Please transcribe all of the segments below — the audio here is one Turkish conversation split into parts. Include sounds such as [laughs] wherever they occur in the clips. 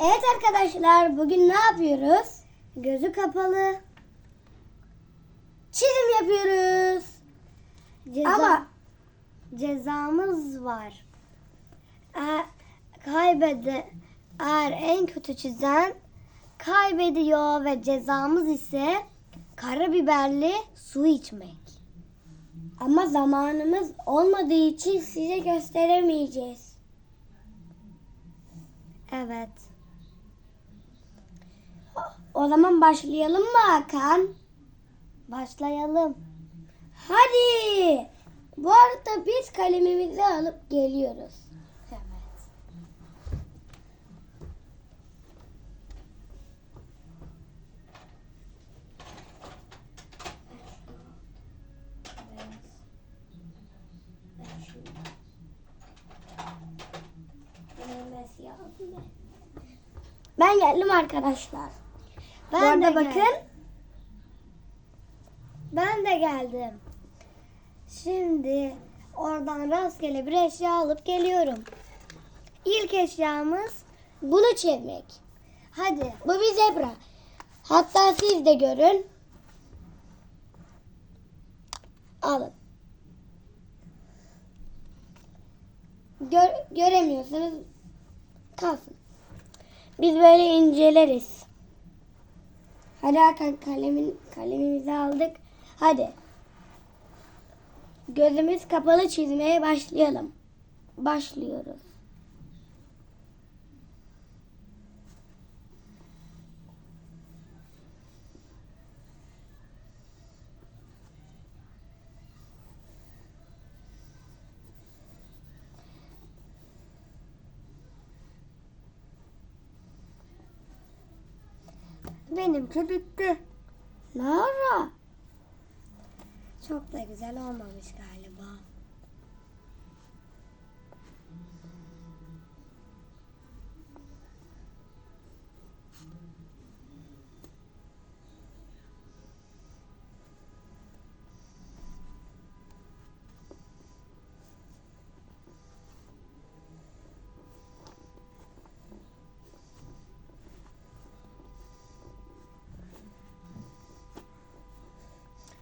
Evet arkadaşlar bugün ne yapıyoruz? Gözü kapalı. Çizim yapıyoruz. Ceza, Ama cezamız var. Eğer kaybede eğer en kötü çizen kaybediyor ve cezamız ise karabiberli su içmek. ama zamanımız olmadığı için size gösteremeyeceğiz. Evet. O zaman başlayalım mı Hakan? Başlayalım. Hadi. Bu arada biz kalemimizi alıp geliyoruz. Evet. Ben geldim arkadaşlar. Ben Bu arada de bakın. geldim. Ben de geldim. Şimdi oradan rastgele bir eşya alıp geliyorum. İlk eşyamız Bunu çizmek. hadi Bu bir zebra. Hatta siz de görün. Alın. Gör, göremiyorsanız kalsın. Biz böyle inceleriz. Hadi Hakan kalemin, kalemimizi aldık. Hadi. Gözümüz kapalı çizmeye başlayalım. Başlıyoruz. Benimki bitti. Ne ara? Çok da güzel olmamış galiba.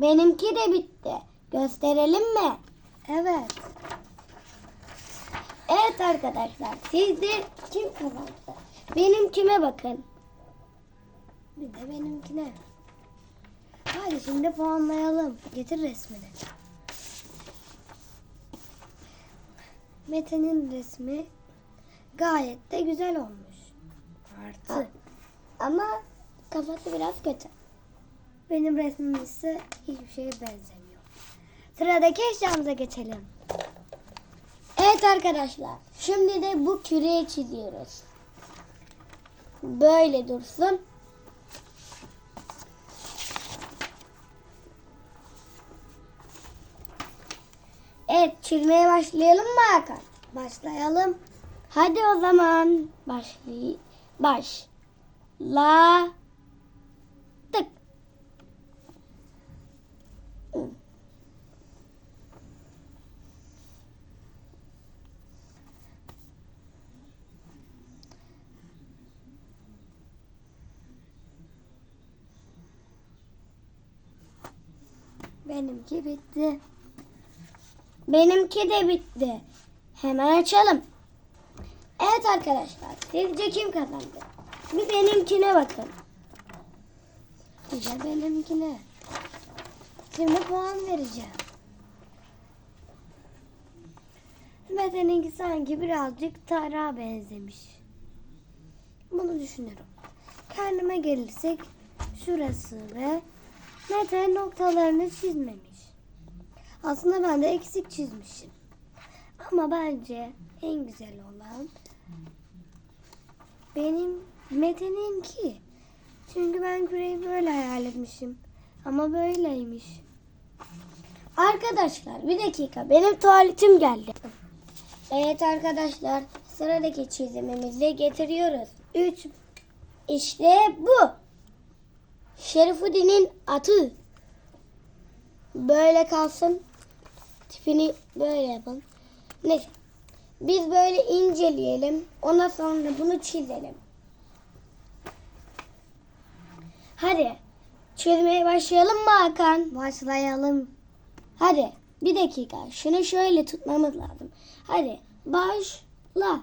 Benimki de bitti. Gösterelim mi? Evet. Evet arkadaşlar. Sizde kim kazandı? Benimkime bakın. Bir de benimkine. Hadi şimdi puanlayalım. Getir resmini. Mete'nin resmi gayet de güzel olmuş. Artı. Ama kafası biraz kötü. Benim resmim ise hiçbir şeye benzemiyor. Sıradaki eşyamıza geçelim. Evet arkadaşlar. Şimdi de bu küreyi çiziyoruz. Böyle dursun. Evet çizmeye başlayalım mı Hakan? Başlayalım. Hadi o zaman başlay baş Benimki bitti. Benimki de bitti. Hemen açalım. Evet arkadaşlar sizce kim kazandı? Bir benimkine bakın. Bir benimkine. Şimdi puan vereceğim. Mete'ninki sanki birazcık Tara benzemiş. Bunu düşünüyorum. Kendime gelirsek şurası ve Mete noktalarını çizmemiş. Aslında ben de eksik çizmişim. Ama bence en güzel olan benim Mete'ninki. Çünkü ben küreyi böyle hayal etmişim. Ama böyleymiş. Arkadaşlar bir dakika benim tuvaletim geldi. Evet arkadaşlar sıradaki çizimimizi getiriyoruz. 3 İşte bu. Şerifuddin'in atı. Böyle kalsın. Tipini böyle yapalım. Neyse. Biz böyle inceleyelim. Ondan sonra bunu çizelim. Hadi. Çizmeye başlayalım mı Hakan? Başlayalım. Hadi. Bir dakika. Şunu şöyle tutmamız lazım. Hadi. Başla.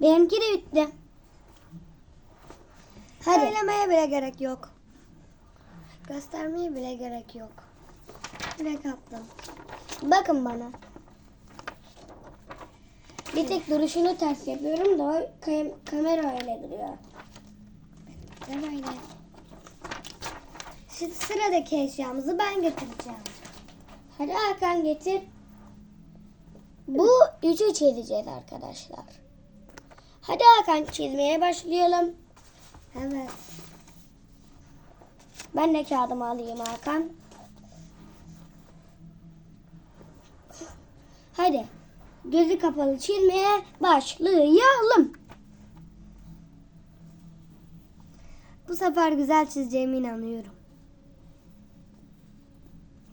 Benimki de bitti. Hadi. Söylemeye bile gerek yok. Göstermeye bile gerek yok. Direkt attım. Bakın bana. Bir tek duruşunu ters yapıyorum da o kam- kamera öyle duruyor. De böyle. Şimdi sıradaki eşyamızı ben götüreceğim. Hadi Hakan getir. Bu üçü çizeceğiz arkadaşlar. Hadi Hakan çizmeye başlayalım. Evet. Ben de kağıdımı alayım Hakan. Hadi. Gözü kapalı çizmeye başlayalım. Bu sefer güzel çizeceğime inanıyorum.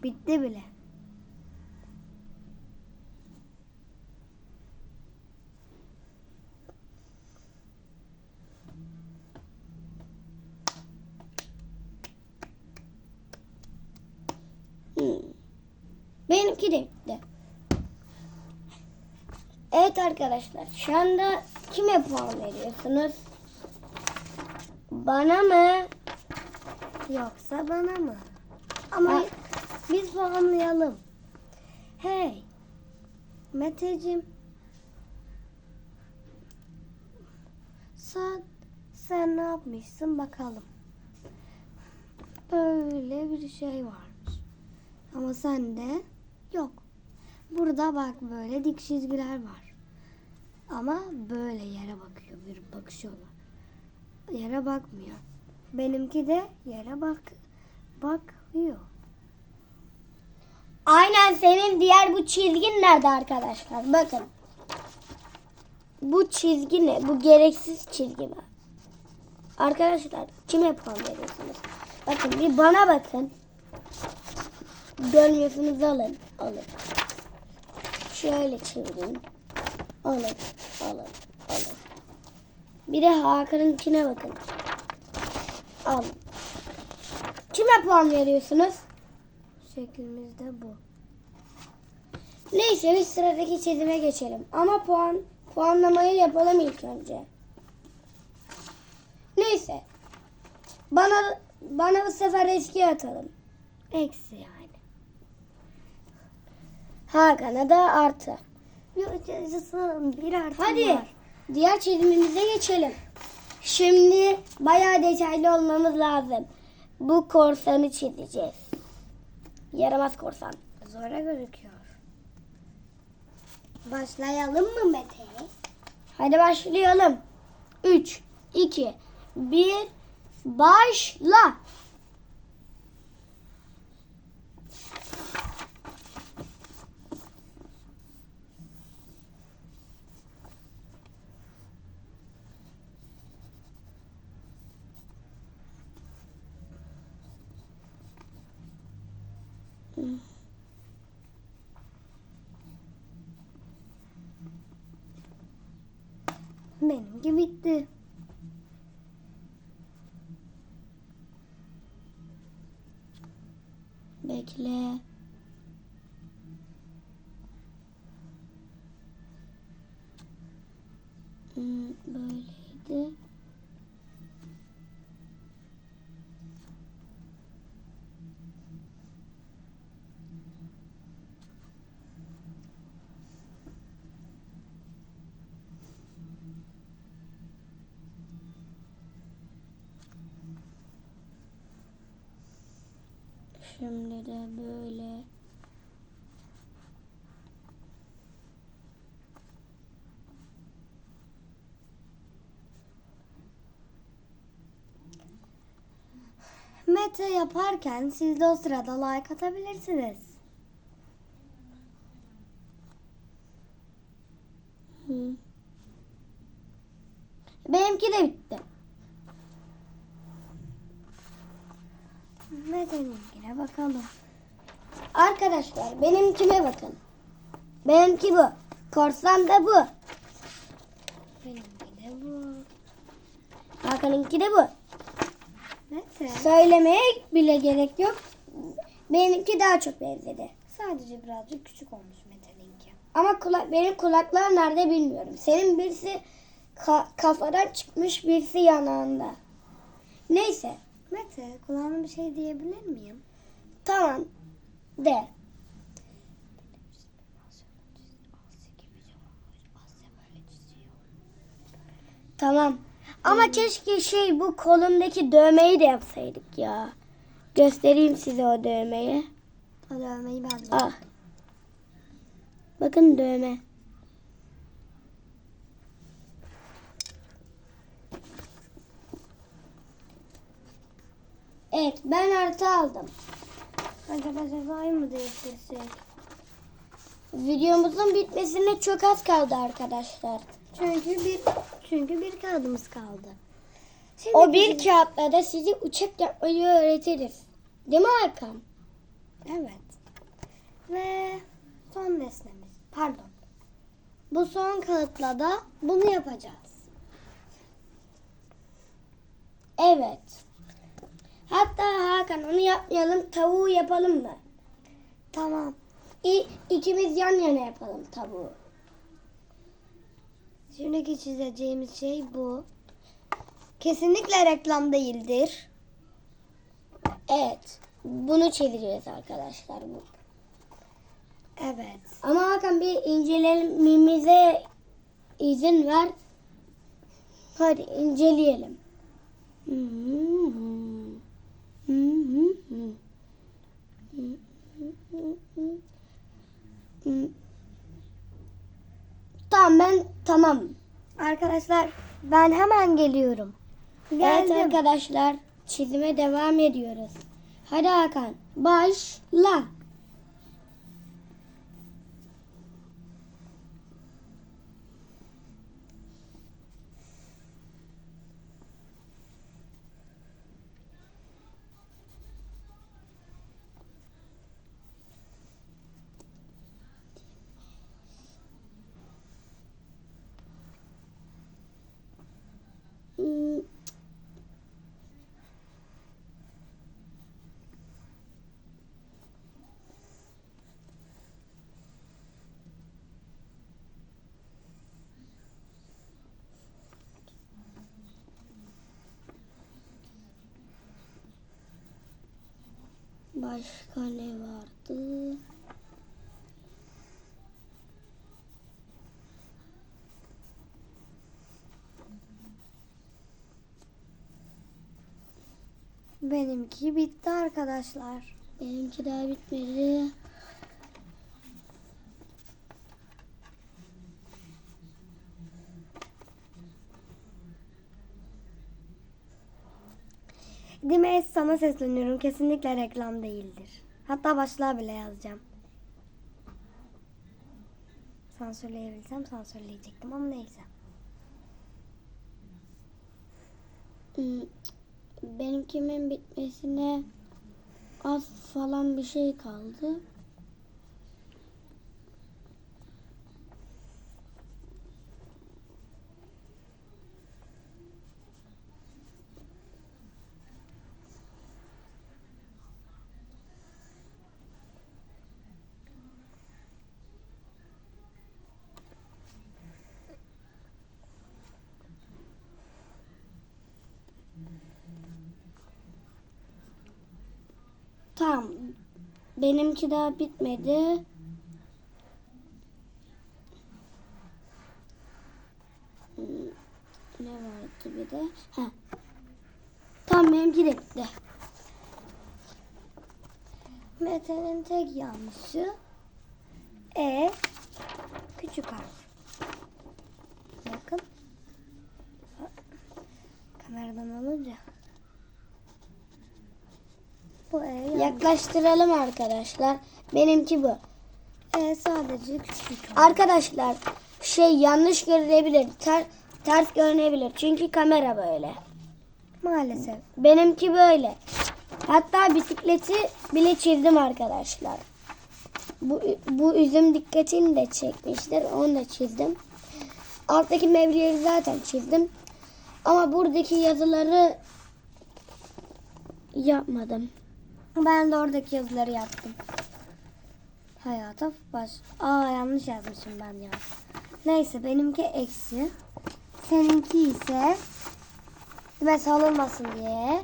Bitti bile. Hmm. De bitti. Evet arkadaşlar şu anda kime puan veriyorsunuz? Bana mı? Yoksa bana mı? Ama Ha. biz puanlayalım. Hey. Meteciğim. Sen, sen ne yapmışsın bakalım. Böyle bir şey varmış. Ama sende yok. Burada bak böyle dik çizgiler var. Ama böyle yere bakıyor bir bakışıyorlar. Yere bakmıyor. Benimki de yere bak bakıyor. Aynen senin diğer bu çizgin nerede arkadaşlar? Bakın. Bu çizgi ne? Bu gereksiz çizgi mi? Arkadaşlar kime puan veriyorsunuz? Bakın bir bana bakın. Görmüyorsunuz alın. Alın. Şöyle çevirin. Alın. Alın. Alın. Bir de Hakan'ınkine bakın. Alın. Kime puan veriyorsunuz? Şeklimiz de bu. Neyse biz sıradaki çizime geçelim. Ama puan puanlamayı yapalım ilk önce. Neyse. Bana bana bu sefer eski atalım. Eksi yani. Hakan'a da artı. Bir artı Hadi var. diğer çizimimize geçelim. Şimdi bayağı detaylı olmamız lazım. Bu korsanı çizeceğiz. Yaramaz korsan. Zora gözüküyor. Başlayalım mı Mete? Hadi başlayalım. 3, 2, 1, başla. Benimki bitti. Şimdi de böyle. Mete yaparken siz de o sırada like atabilirsiniz. Hı. Benimki de bitti. Mete'ninkine bakalım. Arkadaşlar benimkime bakın. Benimki bu. Korsan da bu. Benimki de bu. Hakan'ınki de bu. Mete Söylemeye bile gerek yok. Benimki daha çok benzedi. sadece birazcık küçük olmuş Mete'ninki. Ama kula- benim kulaklar nerede bilmiyorum. Senin birisi ka- kafadan çıkmış birisi yanağında. Neyse. Mete kulağına bir şey diyebilir miyim? Tamam. De. Tamam. Ama keşke şey bu kolumdaki dövmeyi de yapsaydık ya. Göstereyim size o dövmeyi. O dövmeyi ben de. Ah. Bakın dövme. Evet ben artı aldım. Acaba cezayı mı değiştirsek? Videomuzun bitmesine çok az kaldı arkadaşlar. Çünkü bir çünkü bir kağıdımız kaldı. Şimdi O bir kağıtla da sizi uçak yapmayı öğretiriz. Değil mi Hakan? Evet. Ve son nesnemiz. Pardon. Bu son kağıtla da bunu yapacağız. Evet. Hatta Hakan onu yapmayalım tavuğu yapalım mı? Tamam. İ- ikimiz yan yana yapalım tavuğu. Şimdiki çizeceğimiz şey bu. Kesinlikle reklam değildir. Evet. Bunu çevireceğiz arkadaşlar. Bu. Evet. Ama Hakan bir incelememize izin ver. Hadi inceleyelim. Tamam ben tamam. Arkadaşlar ben hemen geliyorum. Evet Geldim. arkadaşlar çizime devam ediyoruz. Hadi Hakan başla. Hmm, Başka ne vardı? Benimki bitti arkadaşlar. Benimki daha bitmedi. Sana sesleniyorum. Kesinlikle reklam değildir. Hatta başlığa bile yazacağım. Sansürleyebilsem sansürleyecektim ama neyse. Hmm, Benimkimin bitmesine az falan bir şey kaldı. Tamam. Benimki daha bitmedi. Hmm, Ne vardı bir de? Ha. Tamam benimki de bitti. Mete'nin tek yanlışı E küçük harf. Bakın. Kameradan alınca. Bu E yanlış. Yaklaştıralım arkadaşlar. Benimki bu. E sadece küçük. Arkadaşlar şey yanlış görülebilir. Ter, ters görünebilir. Çünkü kamera böyle. Maalesef. Benimki böyle. Hatta bisikleti bile çizdim arkadaşlar. Bu, bu üzüm dikkatini de çekmiştir. Onu da çizdim. Alttaki mevlileri zaten çizdim. Ama buradaki yazıları yapmadım. Ben de oradaki yazıları yaptım. Hayata baş... Aa yanlış yazmışım ben ya. Neyse benimki eksi. Seninki ise mesela olmasın diye.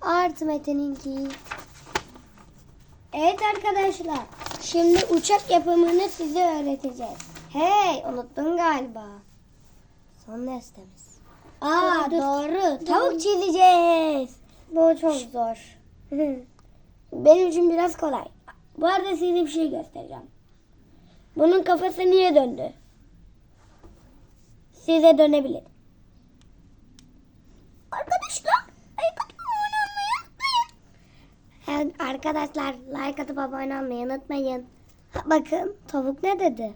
Artı Mete'ninki. Evet arkadaşlar. Şimdi uçak yapımını size öğreteceğiz. Hey unuttun galiba. Son nestemiz. Aa dur. doğru. Tavuk çizeceğiz. Bu çok zor. [laughs] Benim için biraz kolay. Bu arada size bir şey göstereceğim. Bunun kafası niye döndü? Size dönebilir. Arkadaşlar, ayakkabımı oynanmayı unutmayın. Evet, arkadaşlar like atıp abone olmayı unutmayın. Bakın tavuk ne dedi?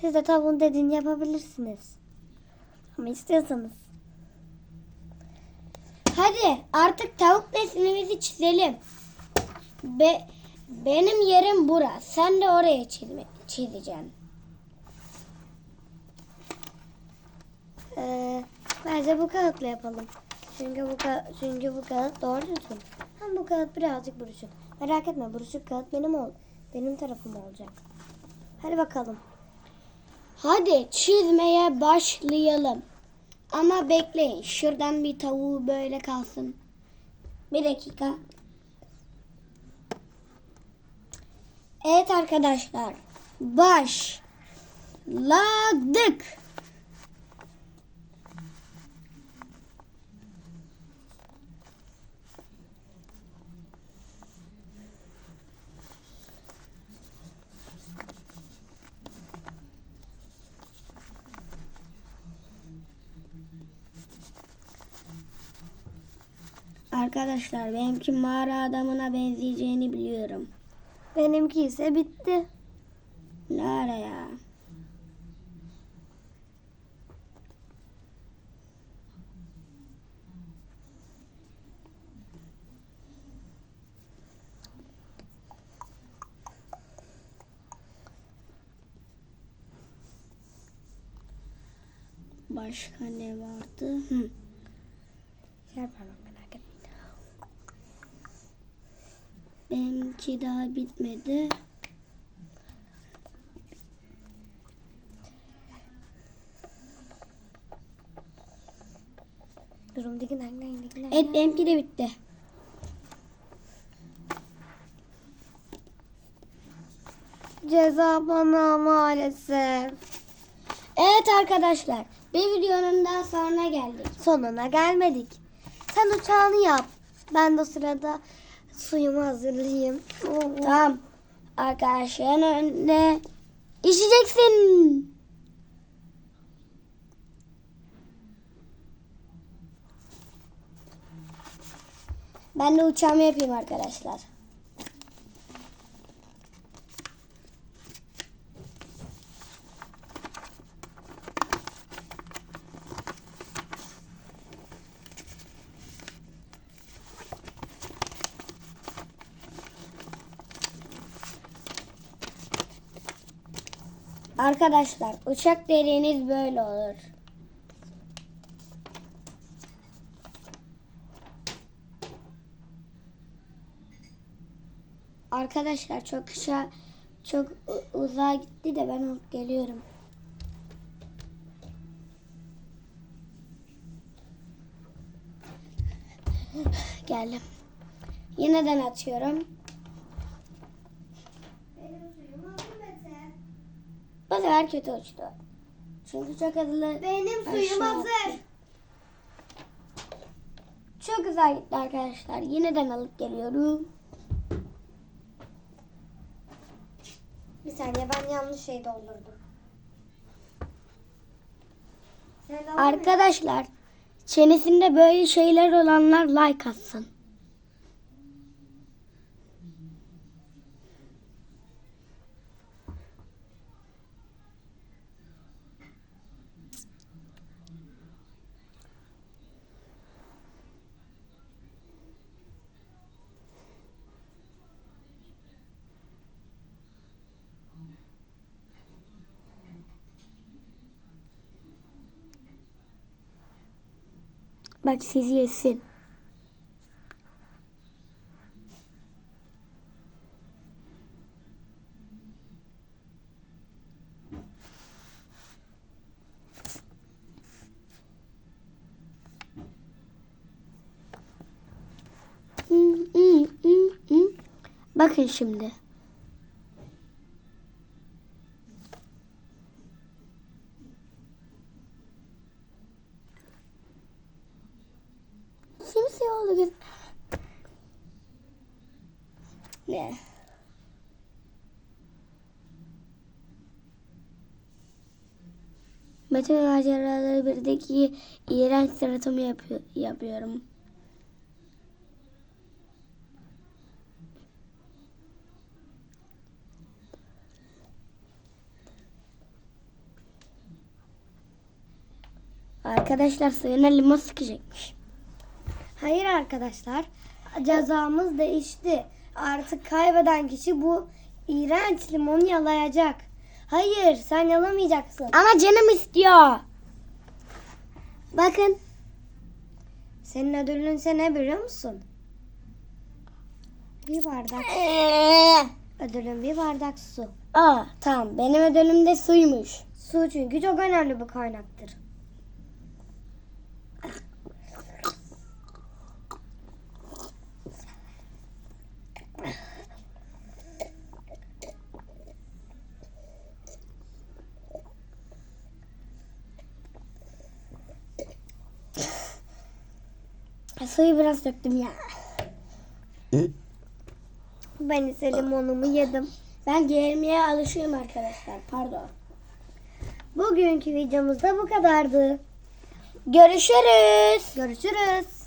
Siz de tavuğun dediğini yapabilirsiniz. Ama istiyorsanız. Hadi artık tavuk resmimizi çizelim. Be, benim yerim bura. Sen de oraya çizme, çizeceksin. Ee, bence bu kağıtla yapalım. Çünkü bu ka- çünkü bu kağıt doğru düzgün. Hem bu kağıt birazcık buruşuk. Merak etme buruşuk kağıt benim ol benim tarafım olacak. Hadi bakalım. Hadi çizmeye başlayalım. Ama bekleyin. Şuradan bir tavuğu böyle kalsın. Bir dakika. Evet arkadaşlar. Başladık. Arkadaşlar benimki mağara adamına benzeyeceğini biliyorum. Benimki ise bitti. Ne ara ya? Başka ne vardı? Hı. Parmak merak etme. Benimki daha bitmedi. Evet benimki de bitti. Ceza bana maalesef. Evet arkadaşlar bir videonun daha sonuna geldik. Sonuna gelmedik. Sen uçağını yap. Ben de o sırada suyumu hazırlayayım. Tamam. Arkadaşların önünde işeceksin. Ben de uçağımı yapayım arkadaşlar. Arkadaşlar uçak deliğiniz böyle olur. Arkadaşlar çok kısa çok uzağa gitti de ben alıp geliyorum. Geldim. Yeniden atıyorum. Bu sefer kötü uçtu. Çünkü çok hızlı Benim aşağı attı. Çok güzel gitti arkadaşlar. Yeniden alıp geliyorum. Bir saniye ben yanlış şey doldurdum. Arkadaşlar çenesinde böyle şeyler olanlar like atsın. Bak sizi yesin. Hmm, hmm, hmm. Bakın şimdi. Ne? Ve Maceraları birdeki iğrenç sıratımı yapıyor, yapıyorum. Arkadaşlar suyuna limon sıkacakmış. Hayır arkadaşlar. Cezamız değişti. Artık kaybeden kişi bu iğrenç limonu yalayacak. Hayır sen yalamayacaksın. Ama canım istiyor. Bakın. Senin ödülün ise ne biliyor musun? Bir bardak. [laughs] Ödülün bir bardak su. Aa tamam benim ödülüm de suymuş. Su çünkü çok önemli bir kaynaktır. Suyu biraz döktüm ya. Ben ise limonumu yedim. Ben geğirmeye alışığım arkadaşlar. Pardon. Bugünkü videomuz da bu kadardı. Görüşürüz. Görüşürüz.